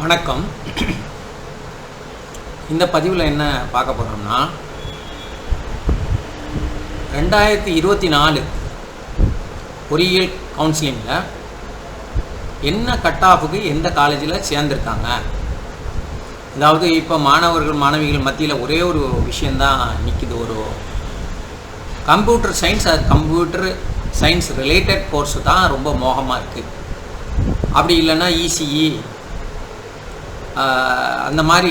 வணக்கம். இந்த பதிவில் என்ன பார்க்க போகிறோம்னா ரெண்டாயிரத்தி இருபத்தி நாலு பொறியியல் கவுன்சிலிங்கில் என்ன கட் ஆஃபுக்கு எந்த காலேஜில் சேர்ந்துருக்காங்க? அதாவது இப்போ மாணவர்கள் மாணவிகள் மத்தியில் ஒரே ஒரு விஷயந்தான் நிற்கிது ஒரு கம்ப்யூட்டர் சயின்ஸ் அது கம்ப்யூட்டர் சயின்ஸ் ரிலேட்டட் கோர்ஸ் தான் ரொம்ப மோகமாக இருக்குது அப்படி இல்லைன்னா இசிஇ அந்த மாதிரி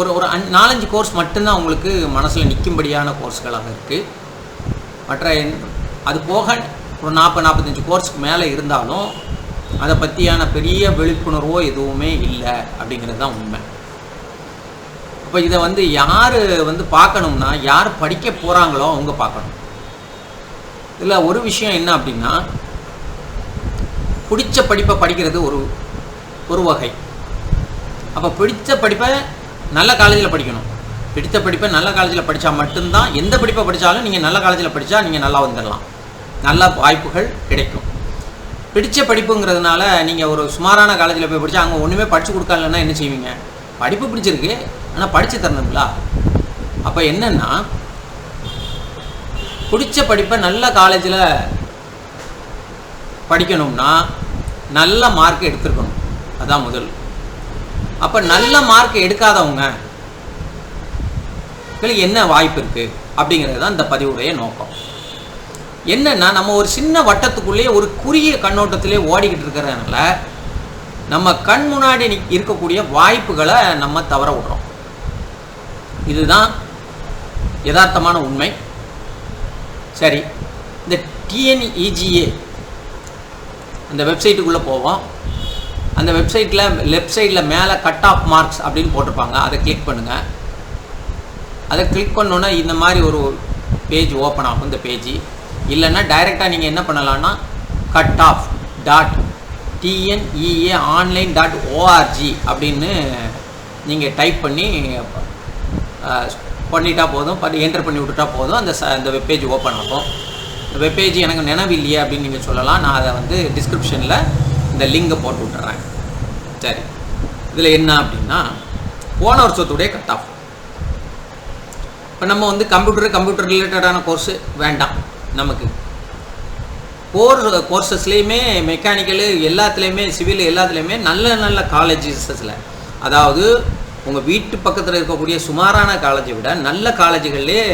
ஒரு ஒரு அஞ் நாலஞ்சு கோர்ஸ் மட்டும்தான் உங்களுக்கு மனசில் நிற்கும்படியான கோர்ஸ்களாக இருக்குது மற்ற அது போக ஒரு நாற்பது நாற்பத்தஞ்சு கோர்ஸ்க்கு மேலே இருந்தாலும் அதை பற்றியான பெரிய விழிப்புணர்வோ எதுவுமே இல்லை அப்படிங்கிறது தான் உண்மை. இப்போ இதை வந்து யார் வந்து பார்க்கணும்னா யார் படிக்க போகிறாங்களோ அவங்க பார்க்கணும். இதில் ஒரு விஷயம் என்ன அப்படின்னா பிடிச்ச படிப்பை படிக்கிறது ஒரு ஒரு வகை. அப்போ பிடித்த படிப்பை நல்ல காலேஜில் படிக்கணும். பிடித்த படிப்பை நல்ல காலேஜில் படித்தா மட்டும்தான் எந்த படிப்பை படித்தாலும் நீங்கள் நல்ல காலேஜில் படித்தா நீங்கள் நல்லா வந்துடலாம். நல்ல வாய்ப்புகள் கிடைக்கும். பிடித்த படிப்புங்கிறதுனால நீங்கள் ஒரு சுமாரான காலேஜில் போய் படித்தா அங்கே ஒன்றுமே படித்து கொடுக்கலன்னா என்ன செய்வீங்க? படிப்பு பிடிச்சிருக்கு ஆனால் படித்து தரணுங்களா? அப்போ என்னென்னா பிடிச்ச படிப்பை நல்ல காலேஜில் படிக்கணும்னா நல்ல மார்க் எடுத்துருக்கணும். அதான் முதல். அப்போ நல்ல மார்க் எடுக்காதவங்க. என்ன வாய்ப்பு இருக்குது அப்படிங்கிறது தான் இந்த பதிவுடைய நோக்கம். என்னன்னா நம்ம ஒரு சின்ன வட்டத்துக்குள்ளேயே ஒரு குறுகிய கண்ணோட்டத்திலே ஓடிக்கிட்டு இருக்கிறதுனால நம்ம கண் முன்னாடி இருக்கக்கூடிய வாய்ப்புகளை நம்ம தவற விடுறோம். இதுதான் யதார்த்தமான உண்மை. சரி இந்த டிஎன்இஜிஏ அந்த வெப்சைட்டுக்குள்ளே போவோம். அந்த வெப்சைட்டில் லெஃப்ட் சைடில் மேலே கட் ஆஃப் மார்க்ஸ் அப்படின்னு போட்டிருப்பாங்க. அதை கிளிக் பண்ணுங்கள் அதை கிளிக் பண்ணோன்னா இந்த மாதிரி ஒரு பேஜ் ஓப்பன் ஆகும் இந்த பேஜ் இல்லைன்னா டைரெக்டாக நீங்கள் என்ன பண்ணலான்னா cut off dot TNEA online dot ORG அப்படின்னு நீங்கள் டைப் பண்ணி பண்ணிட்டா போதும். பண்ணி என்டர் பண்ணி விட்டுட்டா போதும். அந்த ச அந்த வெப்பேஜ் ஓப்பன் ஆகும். இந்த வெப்பேஜ் எனக்கு நினைவில்லையே அப்படின்னு நீங்கள் சொல்லலாம். நான் அதை வந்து டிஸ்கிரிப்ஷனில் இந்த லிங்கை போட்டு விட்டுறேன். சரி. இதில் என்ன அப்படின்னா போன வருஷத்துடைய கட் ஆஃப் இப்போ நம்ம வந்து கம்ப்யூட்டர் கம்ப்யூட்டர் ரிலேட்டடான கோர்ஸு வேண்டாம் நமக்கு. கோர் கோர்சஸ்லேயுமே மெக்கானிக்கலு எல்லாத்துலேயுமே சிவில் எல்லாத்துலேயுமே நல்ல நல்ல காலேஜஸில் அதாவது உங்கள் வீட்டு பக்கத்தில் இருக்கக்கூடிய சுமாரான காலேஜை விட நல்ல காலேஜுகள்லேயே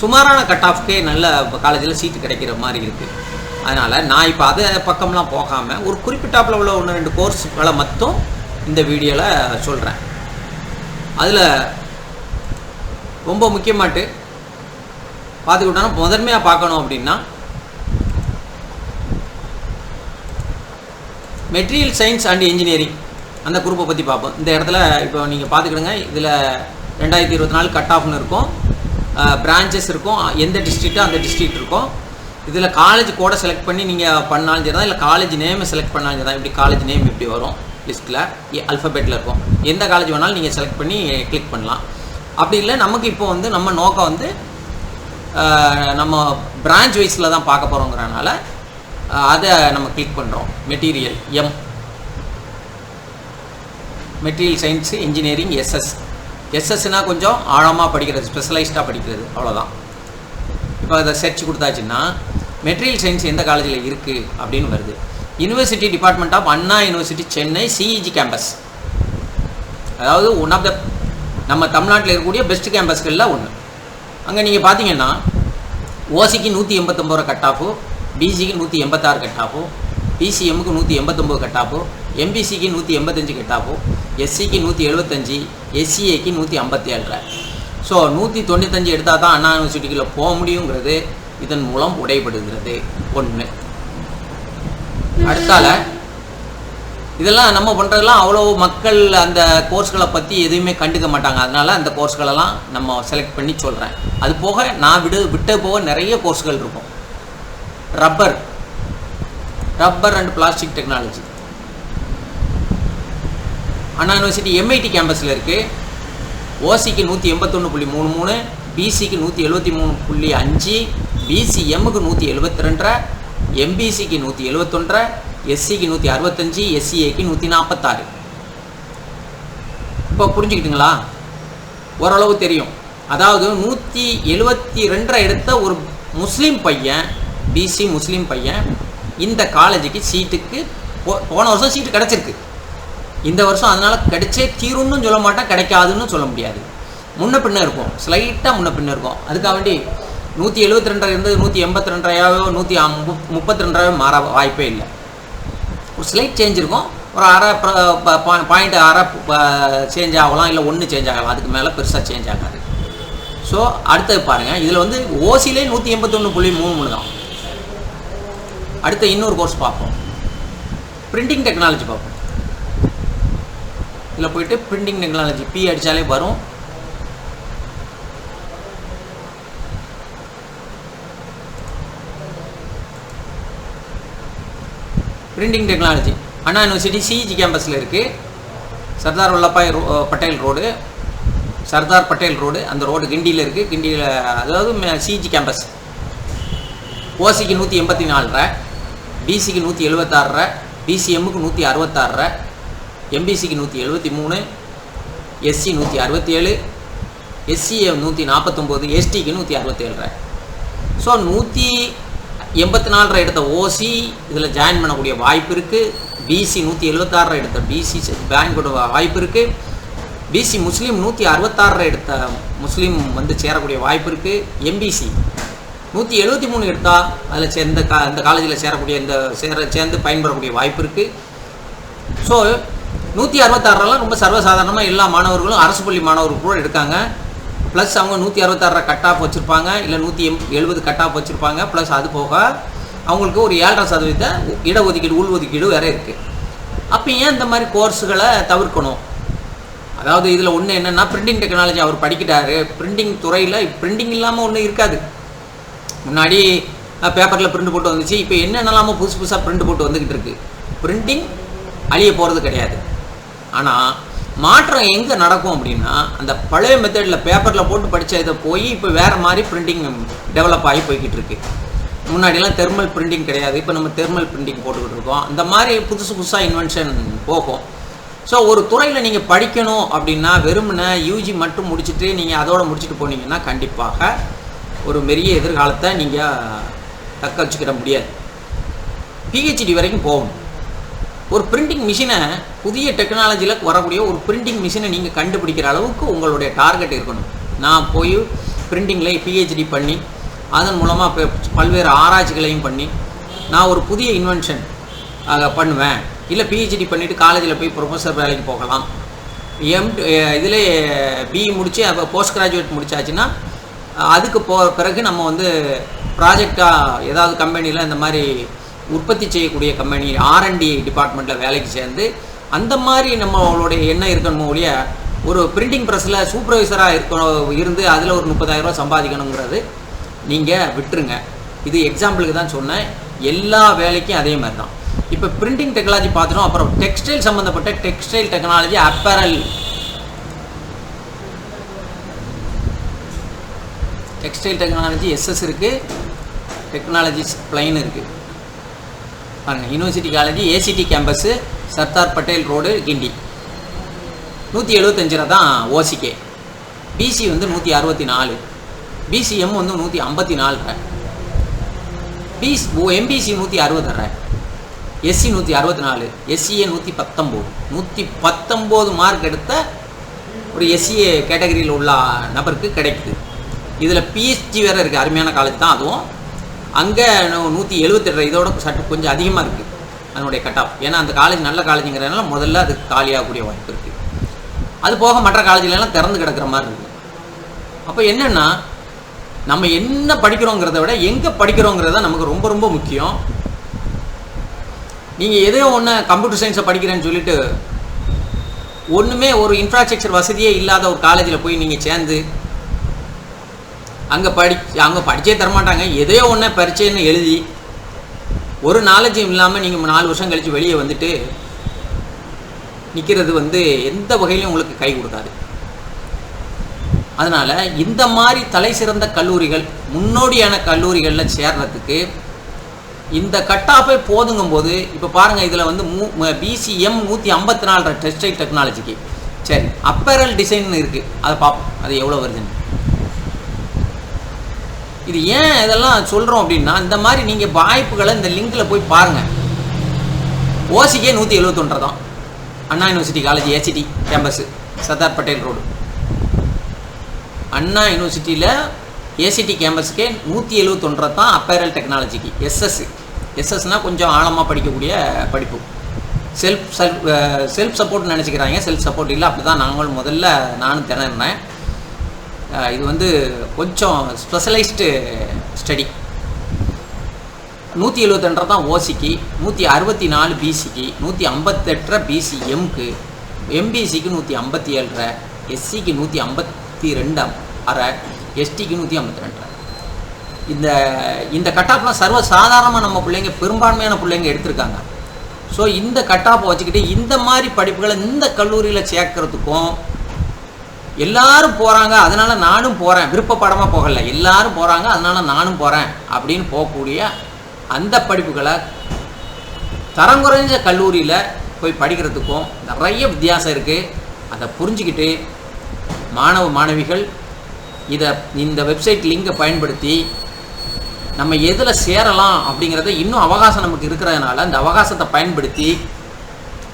சுமாரான கட் ஆஃப்க்கே நல்ல காலேஜில் சீட்டு கிடைக்கிற மாதிரி இருக்குது அதனால் நான் இப்போ அதை பக்கம்லாம் போகாமல் ஒரு குறிப்பிட்டாப்பில் உள்ள ஒன்று ரெண்டு கோர்ஸ்களை மட்டும் இந்த வீடியோவில் சொல்கிறேன் அதில் ரொம்ப முக்கியமாட்டு பார்த்துக்கிட்டோன்னா முதன்மையாக பார்க்கணும் அப்படின்னா மெட்டீரியல் சயின்ஸ் அண்ட் இன்ஜினியரிங் அந்த குரூப்பை பற்றி பார்ப்போம். இந்த இடத்துல இப்போ நீங்கள் பார்த்துக்கிடுங்க. இதில் ரெண்டாயிரத்தி இருபத்தி நாலு கட் ஆஃப்னு இருக்கும் பிரான்ச்சஸ் இருக்கும். எந்த டிஸ்ட்ரிக்ட்டோ அந்த டிஸ்ட்ரிக்ட் இருக்கும். இதில் காலேஜ் கூட செலக்ட் பண்ணி நீங்கள் பண்ணாலும் சரி தான் இல்லை காலேஜ் நேமை செலக்ட் பண்ணாலும் சரி தான் இப்படி காலேஜ் நேம் இப்படி வரும் லிஸ்ட்டில் அல்ஃபபெட்டில் இருக்கும். எந்த காலேஜ் வேணாலும் நீங்கள் செலக்ட் பண்ணி கிளிக் பண்ணலாம். அப்படி இல்லை நமக்கு இப்போ வந்து நம்ம நோக்கம் வந்து நம்ம பிரான்ச் வைஸில் தான் பார்க்க போகிறோங்கிறனால அதை நம்ம கிளிக் பண்ணுறோம் material M material science engineering SS எஸ்எஸ்னால் கொஞ்சம் ஆழமாக படிக்கிறது ஸ்பெஷலைஸ்டாக படிக்கிறது. அவ்வளோதான் இப்போ அதை சர்ச் கொடுத்தாச்சுன்னா மெட்டீரியல் சயின்ஸ் எந்த காலேஜில் இருக்குது அப்படின்னு வருது. University department of Anna university Chennai CEG campus அதாவது ஒன் ஆஃப் த நம்ம தமிழ்நாட்டில் இருக்கக்கூடிய பெஸ்ட் கேம்பஸ்களில் ஒன்று அங்கே நீங்கள் பார்த்தீங்கன்னா ஓசிக்கு நூற்றி எண்பத்தொம்போது கட் ஆஃபு பிசிக்கு நூற்றி எண்பத்தாறு கட் ஆஃபு பிசிஎம்முக்கு நூற்றி எண்பத்தொம்போது கட் ஆஃபு எம்பிசிக்கு நூற்றி எண்பத்தஞ்சு கட் ஆஃபு எஸ்சிக்கு நூற்றி எழுபத்தஞ்சி எஸ்சிஏக்கு நூற்றி ஐம்பத்தி ஏழரை ஸோ நூற்றி தொண்ணூத்தஞ்சு எடுத்தால் தான் அண்ணா யூனிவர்சிட்டிக்குள்ளே போக முடியுங்கிறது இதன் மூலம் உடைபடுகிறது. ஒன்று அடுத்தால இதெல்லாம் நம்ம பண்ணுறதெல்லாம் அவ்வளோ மக்கள் அந்த கோர்ஸ்களை பற்றி எதுவுமே கண்டுக்க மாட்டாங்க. அதனால அந்த கோர்ஸ்களெல்லாம் நம்ம செலக்ட் பண்ணி சொல்கிறேன் அது போக நான் விடு விட்ட போக நிறைய கோர்ஸ்கள் இருக்கும். Rubber rubber and plastic technology Anna university MIT கேம்பஸில் இருக்குது ஓசிக்கு நூற்றி எண்பத்தொன்று புள்ளி மூணு மூணு பிசிக்கு நூற்றி எழுபத்தி மூணு புள்ளி அஞ்சு பிசிஎம்முக்கு நூற்றி எழுபத்தி ரெண்டரை எம்பிசிக்கு நூற்றி எழுபத்தொன்றரை எஸ்சிக்கு நூற்றி அறுபத்தஞ்சி எஸ்சிஏக்கு நூற்றி நாற்பத்தாறு இப்போ புரிஞ்சுக்கிட்டுங்களா? ஓரளவு தெரியும். அதாவது நூற்றி எழுபத்தி ரெண்டரை எடுத்த ஒரு முஸ்லீம் பையன் பிசி முஸ்லீம் பையன் இந்த காலேஜுக்கு சீட்டுக்கு போ- போன வருஷம் சீட்டு கிடச்சிருக்கு. இந்த வருஷம் அதனால் கிடைச்சே தீரும்னு சொல்ல மாட்டேன் கிடைக்காதுன்னு சொல்ல முடியாது. முன்ன பின்ன இருக்கும். ஸ்லைட்டாக முன்ன பின்ன இருக்கும். அதுக்காக வேண்டி நூற்றி எழுபத்தி ரெண்டாக இருந்து நூற்றி எண்பத்தி ரெண்டரையாவோ நூற்றி முப்பத்தி ரெண்டரையோ மாற வாய்ப்பே இல்லை. ஒரு ஸ்லைட் சேஞ்ச் இருக்கும். ஒரு அரை பாயிண்ட் அரை சேஞ்ச் ஆகலாம் இல்லை ஒன்று சேஞ்ச் ஆகலாம். அதுக்கு மேலே பெருசாக சேஞ்ச் ஆகாது. ஸோ அடுத்தது பாருங்கள் இதில் வந்து ஓசிலே நூற்றி எண்பத்தொன்று புள்ளி மூணு மூணு தான். அடுத்த இன்னொரு கோர்ஸ் பார்ப்போம். பிரிண்டிங் டெக்னாலஜி பார்ப்போம். இதில் போயிட்டு பிரிண்டிங் டெக்னாலஜி பி அடித்தாலே வரும். Printing technology Anna university CEG கேம்பஸில் இருக்குது சர்தார் வல்லபாய் ரோ பட்டேல் ரோடு. சர்தார் பட்டேல் ரோடு. அந்த ரோடு கிண்டியில் இருக்குது கிண்டியில் அதாவது சிஜி கேம்பஸ் ஓசிக்கு நூற்றி எண்பத்தி நாலரை. பிசிக்கு நூற்றி எழுபத்தாறரை பிசிஎம்முக்கு நூற்றி அறுபத்தாறரை எம்பிசிக்கு நூற்றி எழுபத்தி மூணு. எஸ்சி நூற்றி அறுபத்தி ஏழு எஸ்சிஎம் நூற்றி நாற்பத்தொம்போது எஸ்டிக்கு நூற்றி அறுபத்தேழரை ஸோ நூற்றி எண்பத்தி நாலரை எடுத்த ஓசி இதில் ஜாயின் பண்ணக்கூடிய வாய்ப்பு இருக்குது பிசி நூற்றி எழுபத்தாறு எடுத்த பிசி ஜாயின் பண்ண வாய்ப்பு இருக்குது பிசி முஸ்லீம் நூற்றி அறுபத்தாறு எடுத்த முஸ்லீம் வந்து சேரக்கூடிய வாய்ப்பு இருக்குது எம்பிசி நூற்றி எழுபத்தி மூணு எடுத்தால் அதில் சேர்ந்த கா இந்த காலேஜில் சேரக்கூடிய இந்த சேர சேர்ந்து பயன்பெறக்கூடிய வாய்ப்பு இருக்குது ஸோ நூற்றி அறுபத்தாறுலாம் ரொம்ப சர்வசாதாரணமாக எல்லா மாணவர்களும் அரசு பள்ளி மாணவர்கள் கூட எடுக்காங்க. ப்ளஸ் அவங்க நூற்றி அறுபத்தாறு கட் ஆஃப் வச்சுருப்பாங்க இல்லை நூற்றி எம் எழுபது கட் ஆஃப் வச்சுருப்பாங்க. ப்ளஸ் அது போக அவங்களுக்கு ஒரு ஏழரை சதவீத இடஒதுக்கீடு உள்ஒதுக்கீடு வேறு இருக்குது அப்போ ஏன் இந்த மாதிரி கோர்ஸுகளை தவிர்க்கணும்? அதாவது இதில் ஒன்று என்னென்னா பிரிண்டிங் டெக்னாலஜி அவர் படிக்கிறாரு பிரிண்டிங் துறையில் பிரிண்டிங் இல்லாமல் ஒன்றும் இருக்காது. முன்னாடி பேப்பரில் பிரிண்ட் போட்டு வந்துச்சு. இப்போ என்னென்னலாமோ புதுசு புதுசாக பிரிண்ட் போட்டு வந்துக்கிட்டு இருக்கு. பிரிண்டிங் அழிய போகிறது கிடையாது. ஆனால் மாற்றம் எங்கே நடக்கும் அப்படின்னா அந்த பழைய மெத்தடில் பேப்பரில் போட்டு படித்த இதை போய் இப்போ வேறு மாதிரி பிரிண்டிங் டெவலப் ஆகி போய்கிட்டு இருக்கு முன்னாடிலாம் தெர்மல் பிரிண்டிங் கிடையாது. இப்போ நம்ம தெர்மல் பிரிண்டிங் போட்டுக்கிட்டு இருக்கோம். அந்த மாதிரி புதுசு புதுசாக இன்வென்ஷன் போகும். ஸோ ஒரு துறையில் நீங்கள் படிக்கணும் அப்படின்னா வெறுமனை யூஜி மட்டும் முடிச்சுட்டு நீங்கள் அதோட முடிச்சுட்டு போனீங்கன்னா கண்டிப்பாக ஒரு பெரிய எதிர்காலத்தை நீங்கள் தக்க வச்சுக்கிட முடியாது. பிஹெச்டி வரைக்கும் போகணும். ஒரு பிரிண்டிங் மிஷினை புதிய டெக்னாலஜியில் வரக்கூடிய ஒரு பிரிண்டிங் மிஷினை நீங்கள் கண்டுபிடிக்கிற அளவுக்கு உங்களுடைய டார்கெட் இருக்கணும். நான் போய் பிரிண்டிங்கில் பிஹெச்டி பண்ணி அதன் மூலமாக பல்வேறு ஆராய்ச்சிகளையும் பண்ணி நான் ஒரு புதிய இன்வென்ஷன் பண்ணுவேன். இல்லை பிஹெச்டி பண்ணிவிட்டு காலேஜில் போய் ப்ரொஃபஸர் வேலைக்கு போகலாம். எம் இதில் பிஇ முடித்து அப்போ போஸ்ட் கிராஜுவேட் முடிச்சாச்சுன்னா அதுக்கு போ பிறகு நம்ம வந்து ப்ராஜெக்டாக ஏதாவது கம்பெனியில் இந்த மாதிரி உற்பத்தி செய்யக்கூடிய கம்பெனி ஆர்என்டி டிபார்ட்மெண்ட்டில் வேலைக்கு சேர்ந்து அந்த மாதிரி நம்மளுடைய எண்ணம் இருக்கணுமோ ஒழிய ஒரு பிரிண்டிங் ப்ரெஸ்ஸில் சூப்பர்வைசராக இருக்க இருந்து அதில் ஒரு முப்பதாயிரரூவா சம்பாதிக்கணுங்கிறது நீங்கள் விட்டுருங்க. இது எக்ஸாம்பிளுக்கு தான் சொன்னேன். எல்லா வேலைக்கும் அதே மாதிரி தான் இப்போ பிரிண்டிங் டெக்னாலஜி பார்த்துட்டோம் அப்புறம் டெக்ஸ்டைல் சம்மந்தப்பட்ட textile technology apparel textile technology SS இருக்குது டெக்னாலஜிஸ் பிளைன் இருக்குது பாருங்கள் university college ACT campus Sardar Patel road Guindy. நூற்றி எழுபத்தஞ்சில் தான் ஓசிகே பிசி வந்து நூற்றி அறுபத்தி நாலு பிசிஎம் வந்து நூற்றி ஐம்பத்தி நாலு பிஸ் எம்பிசி நூற்றி அறுபதுற எஸ்சி நூற்றி அறுபத்தி நாலு எஸ்சிஏ நூற்றி பத்தொம்போது நூற்றி பத்தொம்போது மார்க் எடுத்த ஒரு எஸ்சிஏ கேட்டகரியில் உள்ள நபருக்கு கிடைக்குது. இதில் பிஎஸ்டி வேறு இருக்குது அருமையான காலேஜ் தான் அதுவும். அங்கே நூற்றி எழுபத்தெட்டு இதோட சற்று கொஞ்சம் அதிகமாக இருக்குது அதனுடைய கட் ஆஃப் ஏன்னா அந்த காலேஜ் நல்ல காலேஜுங்கிறதுனால முதல்ல அது காலியாகக்கூடிய வாய்ப்பு இருக்குது அது போக மற்ற காலேஜ்லாம் திறந்து கிடக்கிற மாதிரி இருக்குது அப்போ என்னென்னா நம்ம என்ன படிக்கிறோங்கிறத விட எங்கே படிக்கிறோங்கிறது தான் நமக்கு ரொம்ப ரொம்ப முக்கியம். நீங்கள் எதோ ஒன்று கம்ப்யூட்டர் சயின்ஸை படிக்கிறேன்னு சொல்லிட்டு ஒன்றுமே ஒரு இன்ஃப்ராஸ்ட்ரக்சர் வசதியே இல்லாத ஒரு காலேஜில் போய் நீங்கள் சேர்ந்து அங்கே படி அங்கே படித்தே தரமாட்டாங்க. எதையோ ஒன்று பரிச்சைன்னு எழுதி ஒரு நாலேஜும் இல்லாமல் நீங்கள் நாலு வருஷம் கழித்து வெளியே வந்துட்டு நிற்கிறது வந்து எந்த வகையிலும் உங்களுக்கு கை கொடுக்காது. அதனால் இந்த மாதிரி தலை சிறந்த கல்லூரிகள் முன்னோடியான கல்லூரிகளில் சேர்றதுக்கு இந்த கட்டாப்பே போதுங்கும்போது போதுங்கும் போது இப்போ பாருங்கள் இதில் வந்து மூ பிசிஎம் நூற்றி ஐம்பத்தி நாலு டெக்ஸ்டைல் டெக்னாலஜிக்கு சரி அப்பேரல் டிசைன் இருக்குது அதை பார்ப்போம் அது எவ்வளோ வருதுன்னு. இது ஏன் இதெல்லாம் சொல்கிறோம் அப்படின்னா இந்த மாதிரி நீங்கள் வாய்ப்புகளை இந்த லிங்கில் போய் பாருங்கள் ஓசிக்கே நூற்றி எழுபத்தொன்று தான் Anna university college ACT campus Sardar Patel road. Anna யூனிவர்சிட்டியில் ஏசிடி கேம்பஸுக்கே நூற்றி எழுபத்தொன்றை தான் அப்பேரல் டெக்னாலஜிக்கு எஸ்எஸ் எஸ்எஸ்னால் கொஞ்சம் ஆழமாக படிக்கக்கூடிய படிப்பு. செல்ஃப் செல்ஃப் செல்ஃப் சப்போர்ட் நினச்சிக்கிறாங்க. செல்ஃப் சப்போர்ட் இல்லை அப்படி தான் நாங்களும் முதல்ல நானும் திணறினேன். இது வந்து கொஞ்சம் ஸ்பெஷலைஸ்டு ஸ்டடி நூற்றி எழுபத்தெண்டரை தான் ஓசிக்கு நூற்றி அறுபத்தி நாலு பிசிக்கு நூற்றி ஐம்பத்தெட்டரை பிசி எம்க்கு எம்பிசிக்கு நூற்றி ஐம்பத்தி ஏழரை எஸ்சிக்கு நூற்றி ஐம்பத்தி ரெண்டு அரை எஸ்டிக்கு நூற்றி ஐம்பத்தி ரெண்டரை இந்த இந்த கட்டாப்லாம் சர்வ சாதாரணமாக நம்ம பிள்ளைங்க பெரும்பான்மையான பிள்ளைங்க எடுத்திருக்காங்க. ஸோ இந்த கட்டாப்பை வச்சுக்கிட்டு இந்த மாதிரி படிப்புகளை இந்த கல்லூரியில் சேர்க்கறதுக்கும் எல்லாரும் போகிறாங்க அதனால நானும் போகிறேன் விருப்பப்படமாக போகலை. எல்லாரும் போகிறாங்க அதனால நானும் போகிறேன் அப்படின்னு போகக்கூடிய அந்த படிப்புகளை தரம் குறைஞ்ச கல்லூரியில் போய் படிக்கிறதுக்கும் நிறைய வித்தியாசம் இருக்குது அதை புரிஞ்சுக்கிட்டு மாணவ மாணவிகள் இதை இந்த வெப்சைட் லிங்கை பயன்படுத்தி நம்ம எதில் சேரலாம் அப்படிங்கிறத இன்னும் அவகாசம் நமக்கு இருக்கிறதுனால அந்த அவகாசத்தை பயன்படுத்தி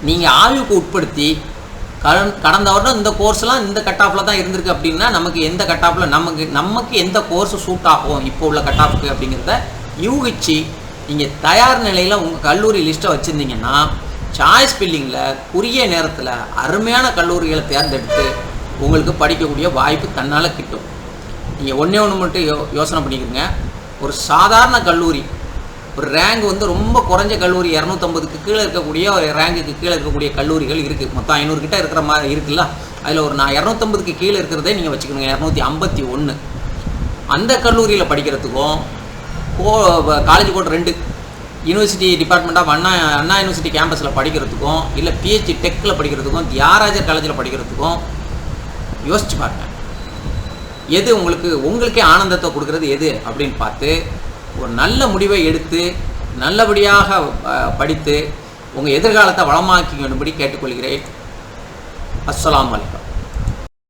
நீங்கள் ஆய்வுக்கு உட்படுத்தி கடந்த வருடம் இந்த கோர்ஸ்லாம் இந்த கட் ஆஃபில் தான் இருந்திருக்கு அப்படின்னா நமக்கு எந்த கட் ஆஃபில் நமக்கு நமக்கு எந்த கோர்ஸ் சூட் ஆகும் இப்போ உள்ள கட் ஆஃப்க்கு அப்படிங்கிறத யூகிச்சு நீங்கள் தயார் நிலையில் உங்கள் கல்லூரி லிஸ்ட்டை வச்சுருந்தீங்கன்னா சாய்ஸ் பில்லிங்கில் குறுகிய நேரத்தில் அருமையான கல்லூரிகளை தேர்ந்தெடுத்து உங்களுக்கு படிக்கக்கூடிய வாய்ப்பு தன்னால் கிட்டும். நீங்கள் ஒன்றே ஒன்று மட்டும் யோ யோசனை பண்ணிக்கிறீங்க ஒரு சாதாரண கல்லூரி ஒரு ரேங்க் வந்து ரொம்ப குறைஞ்ச கல்லூரி இரநூத்தம்பதுக்கு கீழே இருக்கக்கூடிய ஒரு ரேங்குக்கு கீழே இருக்கக்கூடிய கல்லூரிகள் இருக்குது மொத்தம் ஐநூறு கிட்ட இருக்கிற மாதிரி இருக்குல்ல? அதில் ஒரு நான் இரநூத்தம்பதுக்கு கீழே இருக்கிறதே நீங்கள் வச்சுக்கணுங்க இரநூத்தி ஐம்பத்தி ஒன்று அந்த கல்லூரியில் படிக்கிறதுக்கும் கோ காலேஜ் கோட் ரெண்டு university department of Anna Anna university கேம்பஸில் படிக்கிறதுக்கும் இல்லை பிஹெச்டி டெக்கில் படிக்கிறதுக்கும் தியாராஜர் காலேஜில் படிக்கிறதுக்கும் யோசிச்சு பாருங்க. எது உங்களுக்கு உங்களுக்கே ஆனந்தத்தை கொடுக்கறது எது அப்படின்னு பார்த்து ஒரு நல்ல முடிவை எடுத்து நல்லபடியாக படித்து உங்கள் எதிர்காலத்தை வளமாக்கிக்கணும்படி கேட்டுக்கொள்கிறேன். அஸ்லாம் வலைக்கம்